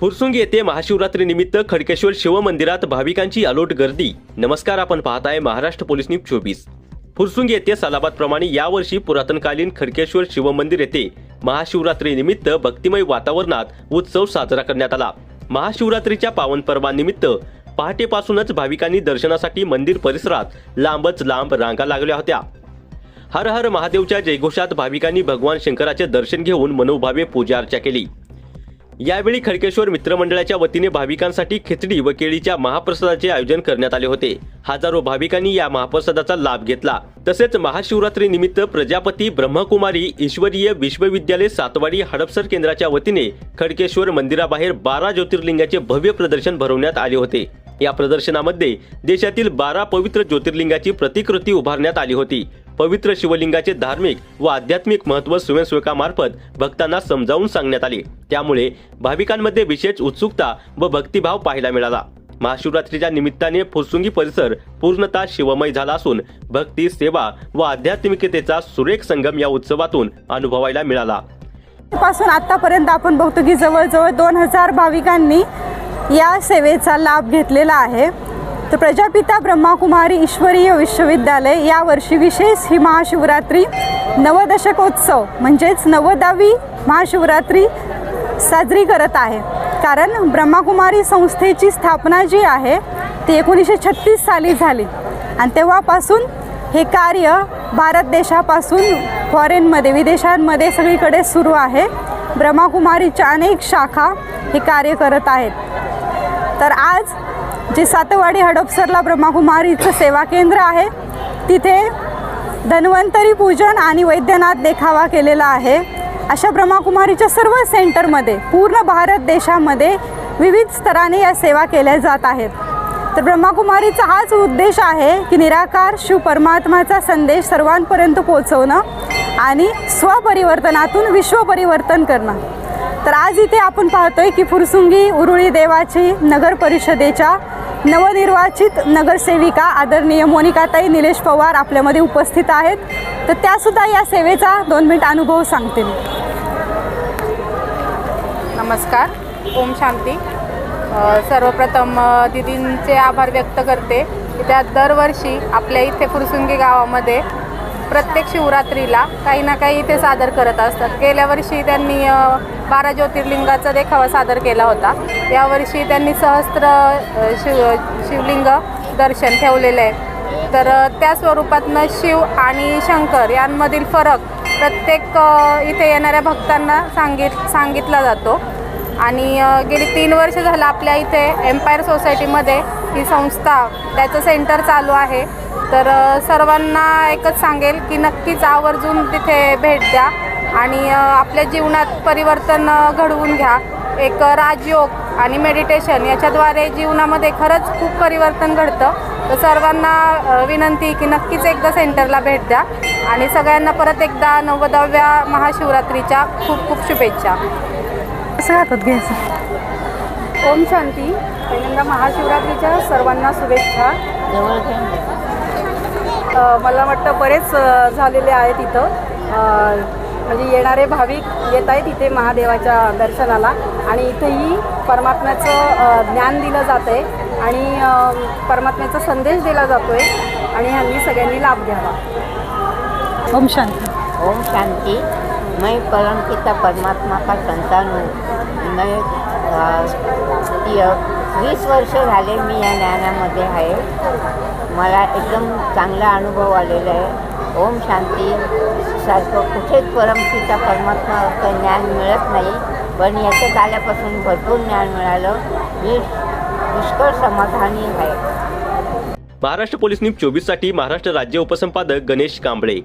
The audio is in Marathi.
फुरसुंग येथे महाशिवरात्री निमित्त खडकेश्वर शिवमंदिरात भाविकांची अलोट गर्दी. नमस्कार आपण पाहताय महाराष्ट्र पोलीस न्यूज चोवीस. फुरसुंग येथे सालाबादप्रमाणे यावर्षी पुरातनकालीन खडकेश्वर शिवमंदिर येथे महाशिवरात्री निमित्त भक्तिमय वातावरणात उत्सव साजरा करण्यात आला. महाशिवरात्रीच्या पावन पर्वानिमित्त पहाटेपासूनच भाविकांनी दर्शनासाठी मंदिर परिसरात लांबच लांब रांगा लागल्या होत्या. हर हर महादेवच्या जयघोषात भाविकांनी भगवान शंकराचे दर्शन घेऊन मनोभावे पूजा अर्चा केली. यावेळी खडकेश्वर मित्रमंडळाच्या वतीने भाविकांसाठी खिचडी व केळीच्या महाप्रसादाचे आयोजन करण्यात आले होते. हजारो भाविकांनी या महाप्रसादाचा लाभ घेतला. तसेच महाशिवरात्री निमित्त प्रजापती ब्रह्मकुमारी ईश्वरीय विश्वविद्यालय सातवाडी हडपसर केंद्राच्या वतीने खडकेश्वर मंदिराबाहेर बारा ज्योतिर्लिंगाचे भव्य प्रदर्शन भरवण्यात आले होते. या प्रदर्शनामध्ये देशातील बारा पवित्र ज्योतिर्लिंगाची प्रतिकृती उभारण्यात आली होती. पवित्र शिवलिंगाचे धार्मिक व आध्यात्मिक महत्त्व स्वयंसेवकामार्फत भक्तांना समजावून सांगण्यात आले. त्यामुळे भाविकांमध्ये विशेष उत्सुकता व भक्तिभाव पाहायला मिळाला. महाशिवरात्रीच्या निमित्ताने फुरसुंगी परिसर पूर्णतः शिवमय झाला असून भक्ती सेवा व आध्यात्मिकतेचा सुरेख संगम या उत्सवातून अनुभवायला मिळाला. पासून आतापर्यंत आपण बघतो की जवळजवळ दोन हजार भाविकांनी या सेवेचा लाभ घेतलेला आहे. तर प्रजापिता ब्रह्माकुमारी ईश्वरीय विश्वविद्यालय यावर्षी विशेष ही महाशिवरात्री नवदशकोत्सव म्हणजेच नवदावी महाशिवरात्री साजरी करत आहे. कारण ब्रह्माकुमारी संस्थेची स्थापना जी आहे ती एकोणीसशे छत्तीस साली झाली. आणि तेव्हापासून हे कार्य भारत देशापासून फॉरेनमध्ये विदेशांमध्ये सगळीकडे सुरू आहे. ब्रह्माकुमारीच्या अनेक शाखा हे कार्य करत आहेत. तर आज जे सातवाडी हडपसरला ब्रह्माकुमारीचं सेवा केंद्र आहे तिथे धन्वंतरी पूजन आणि वैद्यनाथ देखावा केलेला आहे. अशा ब्रह्माकुमारीच्या सर्व सेंटरमध्ये पूर्ण भारत देशामध्ये विविध स्तराने या सेवा केल्या जात आहेत. तर ब्रह्माकुमारीचा हाच उद्देश आहे की निराकार शिव परमात्माचा संदेश सर्वांपर्यंत पोचवणं आणि स्वपरिवर्तनातून विश्वपरिवर्तन करणं. तर आज इथे आपण पाहतोय की फुरसुंगी उरुळी देवाची नगर परिषदेच्या नवनिर्वाचित नगरसेविका आदरणीय मोनिकाताई निलेश पवार आपल्यामध्ये उपस्थित आहेत. तर त्यासुद्धा या सेवेचा दोन मिनिट अनुभव सांगतील. नमस्कार. ओम शांती. सर्वप्रथम दिदींचे दीदींचे आभार व्यक्त करते की त्या दरवर्षी आपल्या इथे फुरसुंगी गावामध्ये प्रत्येक शिवरात्रीला काही ना काही इथे सादर करत असतात. गेल्या वर्षी त्यांनी बारा ज्योतिर्लिंगाचा देखावा सादर केला होता. यावर्षी त्यांनी सहस्त्र शिव शिवलिंग दर्शन ठेवलेलं आहे. तर त्या स्वरूपातनं शिव आणि शंकर यांमधील फरक प्रत्येक इथे येणाऱ्या भक्तांना सांगित सांगितला जातो. आणि गेली तीन वर्ष झालं आपल्या इथे एम्पायर सोसायटीमध्ये ही संस्था त्याचं सेंटर चालू आहे. तर सर्वांना एकच सांगेल की नक्कीच आवर्जून तिथे भेट द्या. आणि आपल्या जीवनात परिवर्तन घडवून घ्या. एक राजयोग आणि मेडिटेशन याच्याद्वारे जीवनामध्ये खरंच खूप परिवर्तन घडतं. तर सर्वांना विनंती की नक्कीच एकदा सेंटरला भेट द्या. आणि सगळ्यांना परत एकदा नव्वदाव्या महाशिवरात्रीच्या खूप खूप शुभेच्छा. कसं हातात घ्यायचं? ओम शांती. पहिल्यांदा महाशिवरात्रीच्या सर्वांना शुभेच्छा. मला वाटतं बरेच झालेले आहेत इथं. म्हणजे येणारे भाविक येत आहेत इथे महादेवाच्या दर्शनाला. आणि इथेही परमात्म्याचं ज्ञान दिलं जातं आहे आणि परमात्म्याचा संदेश दिला जातो आहे आणि ह्यांनी सगळ्यांनी लाभ घ्यावा. ओम शांती. ओम शांति. मैं परमपिता परमात्मा का संतान. हूँ मैं वीस वर्ष झाले मी या ज्ञानामध्ये आहे. मला एकदम चांगला अनुभव आलेला आहे. ओम शांती सारखं कुठेच परमपिता परमात्माचं ज्ञान मिळत नाही. पण याच्यात आल्यापासून भरपूर ज्ञान मिळालं. मी पुष्कळ समाधानी आहे. महाराष्ट्र पोलीस न्यूज चोवीससाठी महाराष्ट्र राज्य उपसंपादक गणेश कांबळे.